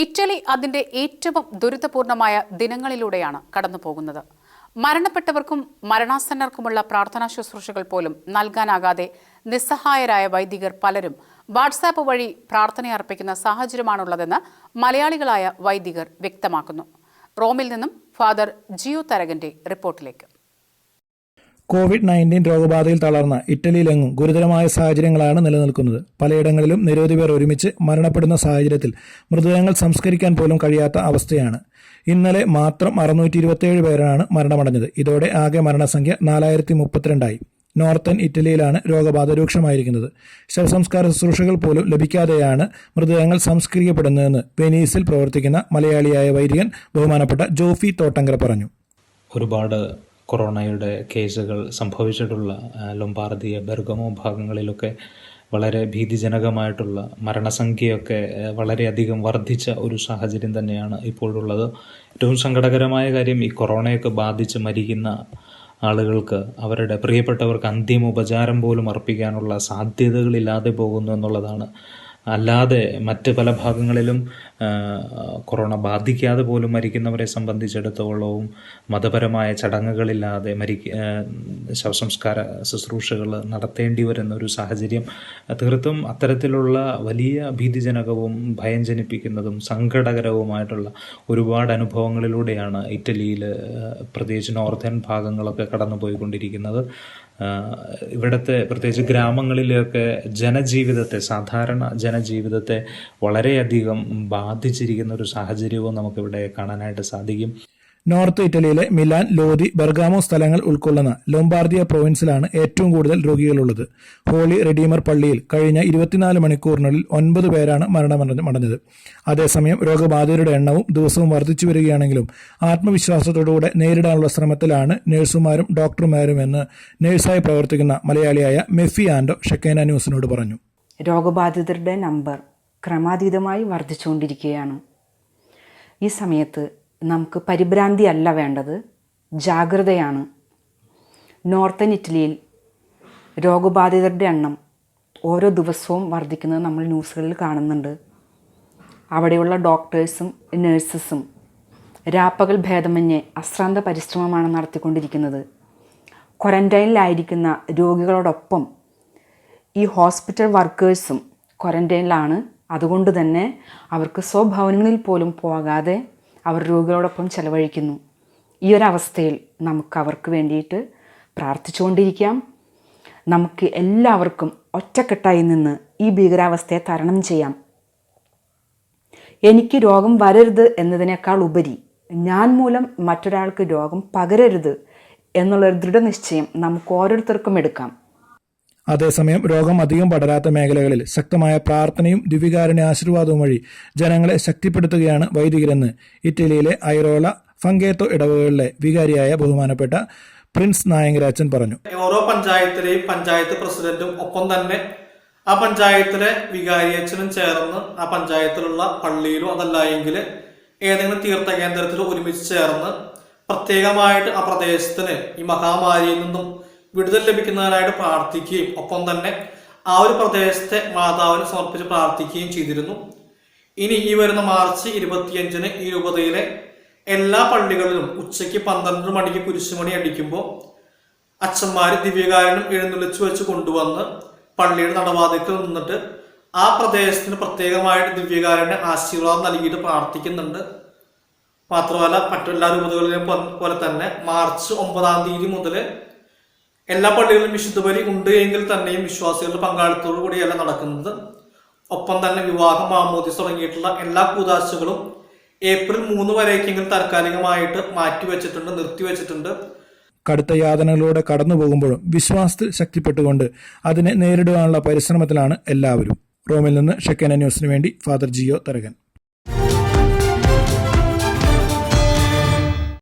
Italy അതിന്റെ ഏറ്റവും ദുരിതപൂർണമായ ദിനങ്ങളിലൂടെയാണ് കടന്നുപോകുന്നത്. മരണപ്പെട്ടവർക്കും മരണാസന്നർക്കുമുള്ള പ്രാർത്ഥനാ ശുശ്രൂഷകൾ പോലും നൽകാനാകാതെ നിസ്സഹായരായ വൈദികർ പലരും വാട്സാപ്പ് വഴി പ്രാർത്ഥനയർപ്പിക്കുന്ന സാഹചര്യമാണുള്ളതെന്ന് മലയാളികളായ വൈദികർ വ്യക്തമാക്കുന്നു. റോമിൽ നിന്നും ഫാദർ ജിയോ തരകന്റെ റിപ്പോർട്ടിലേക്ക്. കോവിഡ് നയന്റീൻ രോഗബാധയിൽ തളർന്ന ഇറ്റലിയിലെങ്ങും ഗുരുതരമായ സാഹചര്യങ്ങളാണ് നിലനിൽക്കുന്നത്. പലയിടങ്ങളിലും നിരവധി പേർ ഒരുമിച്ച് മരണപ്പെടുന്ന സാഹചര്യത്തിൽ മൃതദേഹങ്ങൾ സംസ്കരിക്കാൻ പോലും കഴിയാത്ത അവസ്ഥയാണ്. ഇന്നലെ മാത്രം അറുന്നൂറ്റി ഇരുപത്തിയേഴ് പേരാണ് മരണമടഞ്ഞത്. ഇതോടെ ആകെ മരണസംഖ്യ നാലായിരത്തി മുപ്പത്തിരണ്ടായി നോർത്തേൺ ഇറ്റലിയിലാണ് രോഗബാധ രൂക്ഷമായിരിക്കുന്നത്. ശവസംസ്കാര ശുശ്രൂഷകൾ പോലും ലഭിക്കാതെയാണ് മൃതദേഹങ്ങൾ സംസ്കരിക്കപ്പെടുന്നതെന്ന് വെനീസിൽ പ്രവർത്തിക്കുന്ന മലയാളിയായ വൈദികൻ ബഹുമാനപ്പെട്ട ജോഫി തോട്ടങ്കര പറഞ്ഞു. ഒരുപാട് കൊറോണയുടെ കേസുകൾ സംഭവിച്ചിട്ടുള്ള ലൊംബാർദിയ ബെർഗമോ ഭാഗങ്ങളിലൊക്കെ വളരെ ഭീതിജനകമായിട്ടുള്ള മരണസംഖ്യയൊക്കെ വളരെയധികം വർദ്ധിച്ച ഒരു സാഹചര്യം തന്നെയാണ് ഇപ്പോഴുള്ളത്. ഏറ്റവും സങ്കടകരമായ കാര്യം ഈ കൊറോണയൊക്കെ ബാധിച്ച് മരിക്കുന്ന ആളുകൾക്ക് അവരുടെ പ്രിയപ്പെട്ടവർക്ക് അന്തിമ ഉപചാരം പോലും അർപ്പിക്കാനുള്ള സാധ്യതകളില്ലാതെ പോകുന്നു എന്നുള്ളതാണ് അല്ലാതെ മറ്റ് പല ഭാഗങ്ങളിലും കൊറോണ ബാധിക്കാതെ പോലും മരിക്കുന്നവരെ സംബന്ധിച്ചിടത്തോളവും മതപരമായ ചടങ്ങുകളില്ലാതെ മരിക്ക ശവസംസ്കാര ശുശ്രൂഷകൾ നടത്തേണ്ടി വരുന്ന ഒരു സാഹചര്യം തീർത്തും അത്തരത്തിലുള്ള വലിയ ഭീതിജനകവും ഭയം ജനിപ്പിക്കുന്നതും സങ്കടകരവുമായിട്ടുള്ള ഒരുപാട് അനുഭവങ്ങളിലൂടെയാണ് ഇറ്റലിയിൽ പ്രത്യേകിച്ച് നോർത്തേൺ ഭാഗങ്ങളൊക്കെ കടന്നുപോയിക്കൊണ്ടിരിക്കുന്നത്. ഇവിടുത്തെ പ്രത്യേകിച്ച് ഗ്രാമങ്ങളിലെയൊക്കെ ജനജീവിതത്തെ സാധാരണ ജനജീവിതത്തെ വളരെയധികം ബാധിച്ചിരിക്കുന്ന ഒരു സാഹചര്യവും നമുക്കിവിടെ കാണാനായിട്ട് സാധിക്കും. നോർത്ത് ഇറ്റലിയിലെ മിലാൻ ലോദി ബെർഗാമോ സ്ഥലങ്ങൾ ഉൾക്കൊള്ളുന്ന ലൊംബാർദിയ പ്രൊവിൻസിലാണ് ഏറ്റവും കൂടുതൽ രോഗികളുള്ളത്. ഹോളി റെഡീമർ പള്ളിയിൽ കഴിഞ്ഞ ഇരുപത്തിനാല് മണിക്കൂറിനുള്ളിൽ ഒൻപത് പേരാണ് മരണമടഞ്ഞത് അതേസമയം രോഗബാധിതരുടെ എണ്ണവും ദിവസവും വർദ്ധിച്ചു വരികയാണെങ്കിലും ആത്മവിശ്വാസത്തോടുകൂടെ നേരിടാനുള്ള ശ്രമത്തിലാണ് നഴ്സുമാരും ഡോക്ടർമാരും എന്ന് നഴ്സായി പ്രവർത്തിക്കുന്ന മലയാളിയായ മെഫി ആൻഡോ ഷെക്കേന ന്യൂസിനോട് പറഞ്ഞു. രോഗബാധിതരുടെ നമ്പർ ക്രമാതീതമായി വർദ്ധിച്ചുകൊണ്ടിരിക്കുകയാണ്. ഈ സമയത്ത് നമുക്ക് പരിഭ്രാന്തി അല്ല വേണ്ടത്. ജാഗ്രതയാണ്. നോർത്തേൺ ഇറ്റലിയിൽ രോഗബാധിതരുടെ എണ്ണം ഓരോ ദിവസവും വർദ്ധിക്കുന്നത് നമ്മൾ ന്യൂസുകളിൽ കാണുന്നുണ്ട്. അവിടെയുള്ള ഡോക്ടേഴ്സും നേഴ്സസും രാപ്പകൽ ഭേദമന്യേ അശ്രാന്ത പരിശ്രമമാണ് നടത്തിക്കൊണ്ടിരിക്കുന്നത്. ക്വാറന്റൈനിലായിരിക്കുന്ന രോഗികളോടൊപ്പം ഈ ഹോസ്പിറ്റൽ വർക്കേഴ്സും ക്വാറന്റൈനിലാണ് അതുകൊണ്ട് തന്നെ അവർക്ക് സ്വഭവനങ്ങളിൽ പോലും പോകാതെ അവർ രോഗികളോടൊപ്പം ചെലവഴിക്കുന്നു. ഈ ഒരു അവസ്ഥയിൽ നമുക്ക് അവർക്ക് വേണ്ടിയിട്ട് പ്രാർത്ഥിച്ചുകൊണ്ടിരിക്കാം. നമുക്ക് എല്ലാവർക്കും ഒറ്റക്കെട്ടായി നിന്ന് ഈ ഭീകരാവസ്ഥയെ തരണം ചെയ്യാം. എനിക്ക് രോഗം വരരുത് എന്നതിനേക്കാൾ ഉപരി ഞാൻ മൂലം മറ്റൊരാൾക്ക് രോഗം പകരരുത് എന്നുള്ളൊരു ദൃഢനിശ്ചയം നമുക്ക് ഓരോരുത്തർക്കും എടുക്കാം. അതേസമയം രോഗം അധികം പടരാത്ത മേഖലകളിൽ ശക്തമായ പ്രാർത്ഥനയും ദിവികാരന്റെ ആശീർവാദവും വഴി ജനങ്ങളെ ശക്തിപ്പെടുത്തുകയാണ് വൈദികരെന്ന് ഇറ്റലിയിലെ ഐറോള ഫങ്കേത്തോ ഇടവകളിലെ വികാരിയായ ബഹുമാനപ്പെട്ട പ്രിൻസ് നായങ്കരാജൻ പറഞ്ഞു. ഓരോ പഞ്ചായത്തിലെയും പഞ്ചായത്ത് പ്രസിഡന്റും ഒപ്പം തന്നെ ആ പഞ്ചായത്തിലെ വികാരിയച്ഛനും ചേർന്ന് ആ പഞ്ചായത്തിലുള്ള പള്ളിയിലോ അതല്ല എങ്കിൽ ഏതെങ്കിലും തീർത്ഥ കേന്ദ്രത്തിലോ ഒരുമിച്ച് ചേർന്ന് പ്രത്യേകമായിട്ട് ആ പ്രദേശത്തിന് ഈ മഹാമാരിയിൽ നിന്നും വിടുതൽ ലഭിക്കുന്നവരായിട്ട് പ്രാർത്ഥിക്കുകയും ഒപ്പം തന്നെ ആ ഒരു പ്രദേശത്തെ മാതാവിന് സമർപ്പിച്ച് പ്രാർത്ഥിക്കുകയും ചെയ്തിരുന്നു. ഇനി ഈ വരുന്ന മാർച്ച് ഇരുപത്തിയഞ്ചിന് ഈ രൂപതയിലെ എല്ലാ പള്ളികളിലും ഉച്ചയ്ക്ക് പന്ത്രണ്ട് മണിക്ക് കുരിശുമണി അടിക്കുമ്പോൾ അച്ഛന്മാർ ദിവ്യകാരനും എഴുന്നള്ളിച്ചു വെച്ച് കൊണ്ടുവന്ന് പള്ളിയുടെ നടവാതിക്കൽ നിന്നിട്ട് ആ പ്രദേശത്തിന് പ്രത്യേകമായിട്ട് ദിവ്യകാരന് ആശീർവാദം നൽകിയിട്ട് പ്രാർത്ഥിക്കുന്നുണ്ട്. മാത്രമല്ല മറ്റെല്ലാ രൂപതകളിലും പോലെ തന്നെ മാർച്ച് ഒമ്പതാം തീയതി മുതൽ എല്ലാ പള്ളികളിലും വിശുദ്ധ ബലി ഉണ്ട് എങ്കിൽ തന്നെയും വിശ്വാസികളുടെ പങ്കാളിത്തോടു കൂടിയല്ല നടക്കുന്നത്. ഒപ്പം തന്നെ വിവാഹം മാമോദിസ് തുടങ്ങിയിട്ടുള്ള എല്ലാ കൂതാശകളും ഏപ്രിൽ മൂന്ന് വരേക്കെങ്കിലും താൽക്കാലികമായിട്ട് മാറ്റിവെച്ചിട്ടുണ്ട് നിർത്തിവെച്ചിട്ടുണ്ട്. കടുത്ത യാതനകളിലൂടെ കടന്നു പോകുമ്പോഴും വിശ്വാസത്തിൽ ശക്തിപ്പെട്ടുകൊണ്ട് അതിനെ നേരിടുവാനുള്ള പരിശ്രമത്തിലാണ് എല്ലാവരും. റോമിൽ നിന്ന് ഷെക്കേന ന്യൂസിനു വേണ്ടി ഫാദർ ജിയോ തരകൻ.